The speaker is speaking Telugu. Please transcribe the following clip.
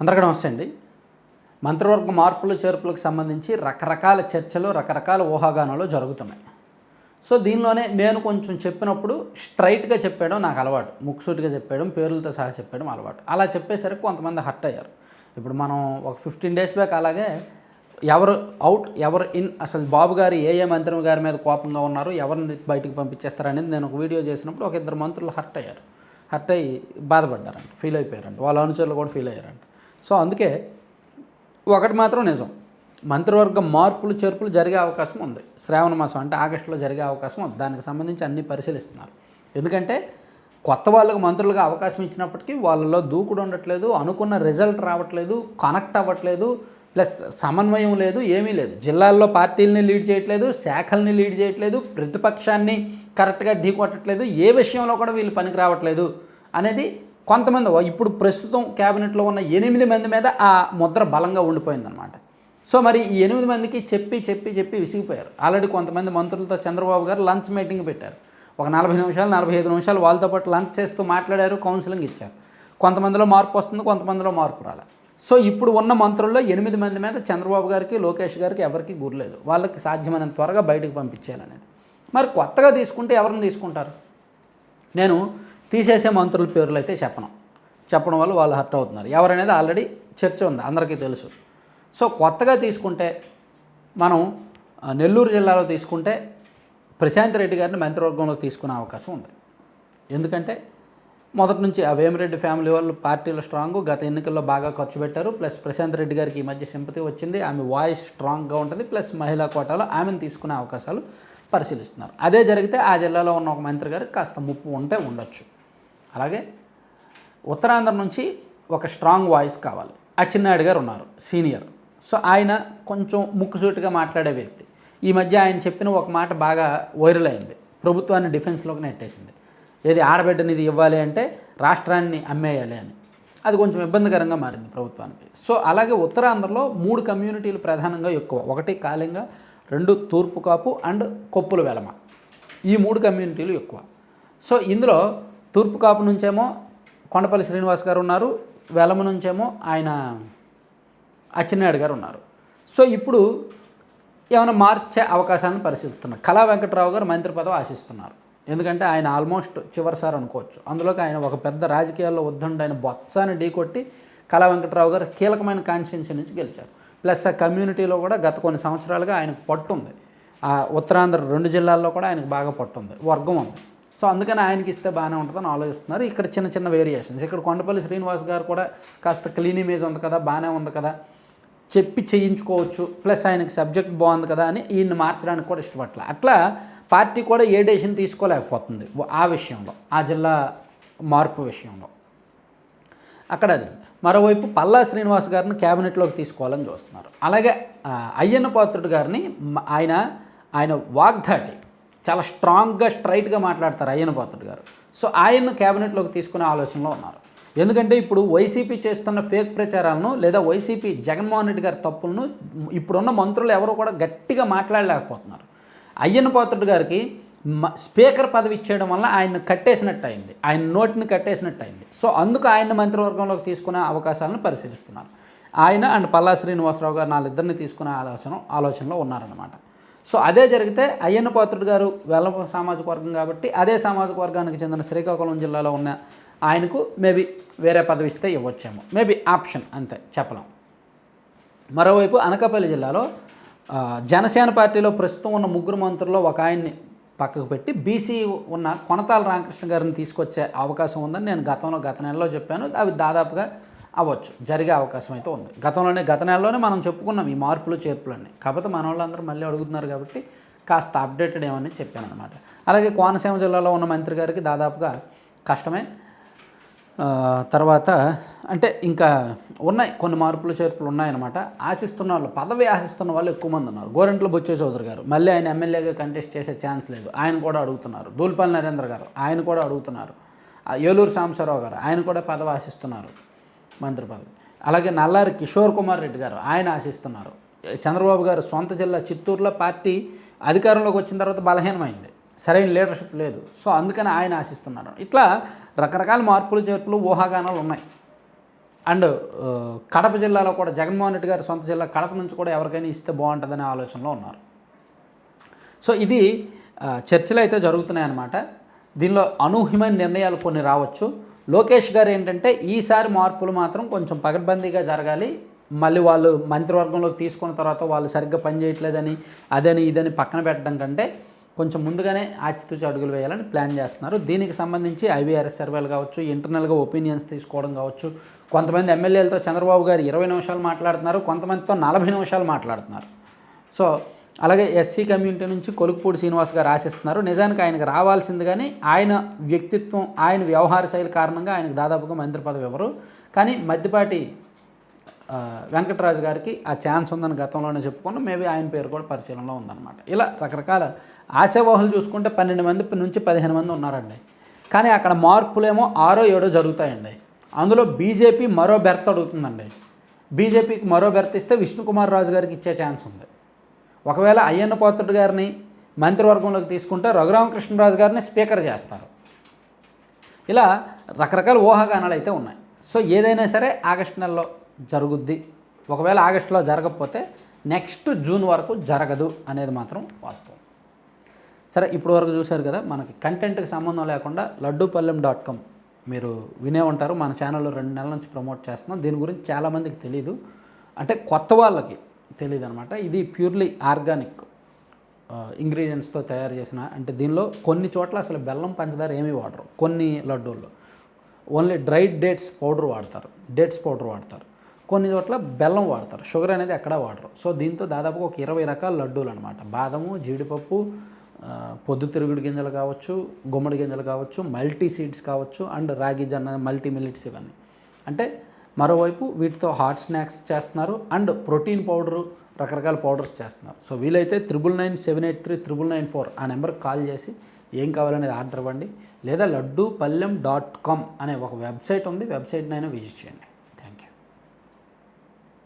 అందరికీ నమస్తే అండి. మంత్రివర్గ మార్పులు చేర్పులకు సంబంధించి రకరకాల చర్చలు రకరకాల ఊహాగానాలు జరుగుతున్నాయి. సో దీనిలోనే నేను కొంచెం చెప్పినప్పుడు స్ట్రైట్గా చెప్పడం నాకు అలవాటు. ముక్సూటిగా చెప్పడం పేర్లతో సహా చెప్పడం అలవాటు. అలా చెప్పేసరికి కొంతమంది హర్ట్ అయ్యారు. ఇప్పుడు మనం ఒక ఫిఫ్టీన్ డేస్ బ్యాక్ అలాగే ఎవరు అవుట్ ఎవరు ఇన్ అసలు బాబు గారు ఏ ఏ మంత్రి గారి మీద కోపంగా ఉన్నారు ఎవరిని బయటకు పంపించేస్తారనేది నేను ఒక వీడియో చేసినప్పుడు ఒక ఇద్దరు మంత్రులు హర్ట్ అయ్యారు. హర్ట్ అయ్యి బాధపడ్డారంట ఫీల్ అయిపోయారంట వాళ్ళ అనుచరులు కూడా ఫీల్ అయ్యారంట సో అందుకే ఒకటి మాత్రం నిజం. మంత్రివర్గ మార్పులు చేర్పులు జరిగే అవకాశం ఉంది. శ్రావణ మాసం అంటే ఆగస్టులో జరిగే అవకాశం ఉంది. దానికి సంబంధించి అన్ని పరిశీలిస్తున్నారు. ఎందుకంటే కొత్త వాళ్ళకు మంత్రులుగా అవకాశం ఇచ్చినప్పటికీ వాళ్ళలో దూకుడు ఉండట్లేదు అనుకున్న రిజల్ట్ రావట్లేదు కనెక్ట్ అవ్వట్లేదు ప్లస్ సమన్వయం లేదు ఏమీ లేదు. జిల్లాల్లో పార్టీలని లీడ్ చేయట్లేదు శాఖల్ని లీడ్ చేయట్లేదు ప్రతిపక్షాన్ని కరెక్ట్గా ఢీ కొట్టట్లేదు ఏ విషయంలో కూడా వీళ్ళు పనికి రావట్లేదు అనేది కొంతమంది ఇప్పుడు ప్రస్తుతం క్యాబినెట్లో ఉన్న ఎనిమిది మంది మీద ఆ ముద్ర బలంగా ఉండిపోయిందనమాట సో మరి ఈ ఎనిమిది మందికి చెప్పి చెప్పి చెప్పి విసిగిపోయారు. ఆల్రెడీ కొంతమంది మంత్రులతో చంద్రబాబు గారు లంచ్ మీటింగ్ పెట్టారు. ఒక నలభై నిమిషాలు నలభై ఐదు నిమిషాలు వాళ్ళతో పాటు లంచ్ చేస్తూ మాట్లాడారు కౌన్సిలింగ్ ఇచ్చారు. కొంతమందిలో మార్పు వస్తుంది కొంతమందిలో మార్పు రాలే. సో ఇప్పుడు ఉన్న మంత్రుల్లో ఎనిమిది మంది మీద చంద్రబాబు గారికి లోకేష్ గారికి ఎవరికి గుర్లేదు. వాళ్ళకి సాధ్యమైనంత త్వరగా బయటకు పంపించేయాలనేది. మరి కొత్తగా తీసుకుంటే ఎవరిని తీసుకుంటారు? నేను తీసేసే మంత్రుల పేర్లు అయితే చెప్పను. చెప్పడం వల్ల వాళ్ళు హర్ట్ అవుతున్నారు. ఎవరనేది ఆల్రెడీ చర్చ ఉంది. అందరికీ తెలుసు. సో కొత్తగా తీసుకుంటే మనం నెల్లూరు జిల్లాలో తీసుకుంటే ప్రశాంత్ రెడ్డి గారిని మంత్రివర్గంలోకి తీసుకునే అవకాశం ఉంది. ఎందుకంటే మొదటి నుంచి ఆ వేమిరెడ్డి ఫ్యామిలీ వాళ్ళు పార్టీలు స్ట్రాంగ్ గత ఎన్నికల్లో బాగా ఖర్చు పెట్టారు. ప్లస్ ప్రశాంత్ రెడ్డి గారికి ఈ మధ్య సింపతి వచ్చింది. ఆమె వాయిస్ స్ట్రాంగ్గా ఉంటుంది. ప్లస్ మహిళా కోటాలో ఆమెను తీసుకునే అవకాశాలు పరిశీలిస్తున్నారు. అదే జరిగితే ఆ జిల్లాలో ఉన్న ఒక మంత్రి గారికి కాస్త ముప్పు ఉంటే ఉండొచ్చు. అలాగే ఉత్తరాంధ్ర నుంచి ఒక స్ట్రాంగ్ వాయిస్ కావాలి. అచ్చెన్నాయుడు గారు ఉన్నారు సీనియర్. సో ఆయన కొంచెం ముక్కుసూటిగా మాట్లాడే వ్యక్తి. ఈ మధ్య ఆయన చెప్పిన ఒక మాట బాగా వైరల్ అయింది. ప్రభుత్వాన్ని డిఫెన్స్లోకి నెట్టేసింది. ఏది ఆడబిడ్డనిది ఇవ్వాలి అంటే రాష్ట్రాన్ని అమ్మేయాలి అని. అది కొంచెం ఇబ్బందికరంగా మారింది ప్రభుత్వానికి. సో అలాగే ఉత్తరాంధ్రలో మూడు కమ్యూనిటీలు ప్రధానంగా ఎక్కువ. ఒకటి కాళింగ రెండు తూర్పు కాపు అండ్ కొప్పుల వెలమ ఈ మూడు కమ్యూనిటీలు ఎక్కువ. సో ఇందులో తూర్పు కాపు నుంచేమో కొండపల్లి శ్రీనివాస్ గారు ఉన్నారు వెలమ నుంచేమో ఆయన అచ్చెన్నాయుడు గారు ఉన్నారు. సో ఇప్పుడు ఏమైనా మార్చే అవకాశాలను పరిశీలిస్తున్నారు. కళా వెంకటరావు గారు మంత్రి పదవి ఆశిస్తున్నారు. ఎందుకంటే ఆయన ఆల్మోస్ట్ చివరిసారి అనుకోవచ్చు. అందులోకి ఆయన ఒక పెద్ద రాజకీయాల్లో వద్దండి ఆయన బొత్సాన్ని ఢీకొట్టి కళా వెంకటరావు గారు కీలకమైన కాన్స్టిట్యున్సీ నుంచి గెలిచారు. ప్లస్ ఆ కమ్యూనిటీలో కూడా గత కొన్ని సంవత్సరాలుగా ఆయనకు పట్టు ఉంది. ఆ ఉత్తరాంధ్ర రెండు జిల్లాల్లో కూడా ఆయనకు బాగా పట్టు ఉంది. వర్గం ఉంది. సో అందుకని ఆయనకి ఇస్తే బాగానే ఉంటుందని ఆలోచిస్తున్నారు. ఇక్కడ చిన్న చిన్న వేరియేషన్స్ ఇక్కడ కొండపల్లి శ్రీనివాస్ గారు కూడా కాస్త క్లీన్ ఇమేజ్ ఉంది కదా బాగానే ఉంది కదా చెప్పి చేయించుకోవచ్చు. ప్లస్ ఆయనకి సబ్జెక్ట్ బాగుంది కదా అని ఈయన్ని మార్చడానికి కూడా ఇష్టపడలే అట్లా పార్టీ కూడా ఏ డెసిషన్ తీసుకోలేకపోతుంది ఆ విషయంలో ఆ జిల్లా మార్పు విషయంలో. అక్కడ అది. మరోవైపు పల్లా శ్రీనివాస్ గారిని క్యాబినెట్లోకి తీసుకోవాలని చూస్తున్నారు. అలాగే అయ్యన్న పాత్రుడు గారిని ఆయన ఆయన వాగ్దాటి చాలా స్ట్రాంగ్గా స్ట్రైట్గా మాట్లాడతారు అయ్యన పాత్రుడు గారు. సో ఆయన్ను క్యాబినెట్లోకి తీసుకునే ఆలోచనలో ఉన్నారు. ఎందుకంటే ఇప్పుడు వైసీపీ చేస్తున్న ఫేక్ ప్రచారాలను లేదా వైసీపీ జగన్మోహన్ రెడ్డి గారి తప్పులను ఇప్పుడున్న మంత్రులు ఎవరు కూడా గట్టిగా మాట్లాడలేకపోతున్నారు. అయ్యన పాత్రుడు గారికి మ- స్పీకర్ పదవి ఇచ్చేయడం వల్ల ఆయన కట్టేసినట్టు అయింది. ఆయన నోటిని కట్టేసినట్టు అయింది. సో అందుకు ఆయన మంత్రివర్గంలోకి తీసుకునే అవకాశాలను పరిశీలిస్తున్నారు. ఆయన అండ్ పల్లా శ్రీనివాసరావు గారు వాళ్ళిద్దరిని తీసుకునే ఆలోచన ఆలోచనలో ఉన్నారన్నమాట. సో అదే జరిగితే అయ్యన్న పాత్రుడు గారు వెల్ల సామాజిక వర్గం కాబట్టి అదే సామాజిక వర్గానికి చెందిన శ్రీకాకుళం జిల్లాలో ఉన్న ఆయనకు మేబీ వేరే పదవి ఇస్తే ఇవ్వచ్చేమో. మేబీ ఆప్షన్ అంతే చెప్పలేం. మరోవైపు అనకాపల్లి జిల్లాలో జనసేన పార్టీలో ప్రస్తుతం ఉన్న ముగ్గురు మంత్రుల్లో ఒక ఆయన్ని పక్కకు పెట్టి బీసీ ఉన్న కొనతాల రామకృష్ణ గారిని తీసుకొచ్చే అవకాశం ఉందని నేను గతంలో గత నెలలో చెప్పాను. అవి దాదాపుగా అవ్వచ్చు. జరిగే అవకాశం అయితే ఉంది. గతంలోనే గత నెలలోనే మనం చెప్పుకున్నాం ఈ మార్పులు చేర్పులన్నీ. కాకపోతే మన వాళ్ళందరూ మళ్ళీ అడుగుతున్నారు కాబట్టి కాస్త అప్డేటెడ్ ఏమని చెప్పాను అనమాట అలాగే కోనసీమ జిల్లాలో ఉన్న మంత్రి గారికి దాదాపుగా కష్టమే. తర్వాత అంటే ఇంకా ఉన్నాయి కొన్ని మార్పులు చేర్పులు ఉన్నాయన్నమాట. ఆశిస్తున్న వాళ్ళు పదవి ఆశిస్తున్న వాళ్ళు ఎక్కువ మంది ఉన్నారు. గోరెంట్ల బొచ్చే చౌదరి గారు. మళ్ళీ ఆయన ఎమ్మెల్యేగా కంటెస్ట్ చేసే ఛాన్స్ లేదు. ఆయన కూడా అడుగుతున్నారు. దూల్పల్లి నరేంద్ర గారు ఆయన కూడా అడుగుతున్నారు. ఏలూరు సాంబశివరావు గారు ఆయన కూడా పదవి ఆశిస్తున్నారు. మంత్రి పదవి అలాగే నల్లారి కిషోర్ కుమార్ రెడ్డి గారు ఆయన ఆశిస్తున్నారు. చంద్రబాబు గారు సొంత జిల్లా చిత్తూరులో పార్టీ అధికారంలోకి వచ్చిన తర్వాత బలహీనమైంది. సరైన లీడర్షిప్ లేదు. సో అందుకని ఆయన ఆశిస్తున్నారు. ఇట్లా రకరకాల మార్పులు చేర్పులు ఊహాగానాలు ఉన్నాయి. అండ్ కడప జిల్లాలో కూడా జగన్మోహన్ రెడ్డి గారి సొంత జిల్లా కడప నుంచి కూడా ఎవరికైనా ఇస్తే బాగుంటుందనే ఆలోచనలో ఉన్నారు. సో ఇది చర్చలు అయితే జరుగుతున్నాయి అన్నమాట దీనిలో అనూహ్యమైన నిర్ణయాలు కొన్ని రావచ్చు. లోకేష్ గారు ఏంటంటే ఈసారి మార్పులు మాత్రం కొంచెం పగడ్బందీగా జరగాలి. మళ్ళీ వాళ్ళు మంత్రివర్గంలోకి తీసుకున్న తర్వాత వాళ్ళు సరిగ్గా పనిచేయట్లేదని అదని ఇదని పక్కన పెట్టడం కంటే కొంచెం ముందుగానే ఆచితూచి అడుగులు వేయాలని ప్లాన్ చేస్తున్నారు. దీనికి సంబంధించి ఐవీఆర్ఎస్ సర్వేలు కావచ్చు ఇంటర్నల్గా ఒపీనియన్స్ తీసుకోవడం కావచ్చు కొంతమంది ఎమ్మెల్యేలతో చంద్రబాబు గారు ఇరవై నిమిషాలు మాట్లాడుతున్నారు కొంతమందితో నలభై నిమిషాలు మాట్లాడుతున్నారు. సో అలాగే ఎస్సీ కమ్యూనిటీ నుంచి కొలుకుపూడి శ్రీనివాస్ గారు ఆశిస్తున్నారు. నిజానికి ఆయనకు రావాల్సింది కానీ ఆయన వ్యక్తిత్వం ఆయన వ్యవహార శైలి కారణంగా ఆయనకు దాదాపుగా మంత్రి పదవి ఇవ్వరు. కానీ మధ్యపాటి వెంకటరాజు గారికి ఆ ఛాన్స్ ఉందని గతంలోనే చెప్పుకున్నాం. మేబీ ఆయన పేరు కూడా పరిశీలనలో ఉందన్నమాట. ఇలా రకరకాల ఆశావాహులు చూసుకుంటే పన్నెండు మంది నుంచి పదిహేను మంది ఉన్నారండి. కానీ అక్కడ మార్పులేమో ఆరో ఏడో జరుగుతాయండి. అందులో బీజేపీ మరో బెర్త్ అడుగుతుందండి. బీజేపీకి మరో బెర్త్ ఇస్తే విష్ణుకుమార్ రాజు గారికి ఇచ్చే ఛాన్స్ ఉంది. ఒకవేళ అయ్యన్న పోతుడు గారిని మంత్రివర్గంలోకి తీసుకుంటే రఘురామకృష్ణరాజు గారిని స్పీకర్ చేస్తారు. ఇలా రకరకాల ఊహాగానాలు అయితే ఉన్నాయి. సో ఏదైనా సరే ఆగస్టు నెలలో జరుగుద్ది. ఒకవేళ ఆగస్టులో జరగకపోతే నెక్స్ట్ జూన్ వరకు జరగదు అనేది మాత్రం వాస్తవం. సరే ఇప్పుడు వరకు చూశారు కదా మనకి కంటెంట్కి సంబంధం లేకుండా లడ్డూపల్లెం డాట్ కామ్ మీరు వినే ఉంటారు. మన ఛానల్లో రెండు నెలల నుంచి ప్రమోట్ చేస్తున్నాం. దీని గురించి చాలామందికి తెలియదు అంటే కొత్త వాళ్ళకి తెలియదు అనమాట ఇది ప్యూర్లీ ఆర్గానిక్ ఇంగ్రీడియంట్స్తో తయారు చేసిన అంటే దీనిలో కొన్ని చోట్ల అసలు బెల్లం పంచదార ఏమీ వాడరు. కొన్ని లడ్డూల్లో. ఓన్లీ డ్రైడ్ డేట్స్ పౌడర్ వాడతారు. డేట్స్ పౌడర్ వాడతారు. కొన్ని చోట్ల బెల్లం వాడతారు. షుగర్ అనేది ఎక్కడ వాడరు. సో దీంతో దాదాపుగా ఒక ఇరవై రకాల లడ్డూలు అనమాట బాదము జీడిపప్పు పొద్దుతిరుగుడు గింజలు కావచ్చు గుమ్మడి గింజలు కావచ్చు మల్టీ సీడ్స్ కావచ్చు అండ్ రాగి జొన్న మల్టీ మిల్లెట్స్ ఇవన్నీ. అంటే మరోవైపు వీటితో హాట్ స్నాక్స్ చేస్తున్నారు అండ్ ప్రోటీన్ పౌడరు రకరకాల పౌడర్స్ చేస్తున్నారు. సో వీలైతే triple nine seven eight three triple nine four ఆ నెంబర్కి కాల్ చేసి ఏం కావాలనేది ఆర్డర్ ఇవ్వండి. లేదా లడ్డూ పల్లెం డాట్ కామ్ అనే ఒక వెబ్సైట్ ఉంది. వెబ్సైట్నైనా విజిట్ చేయండి.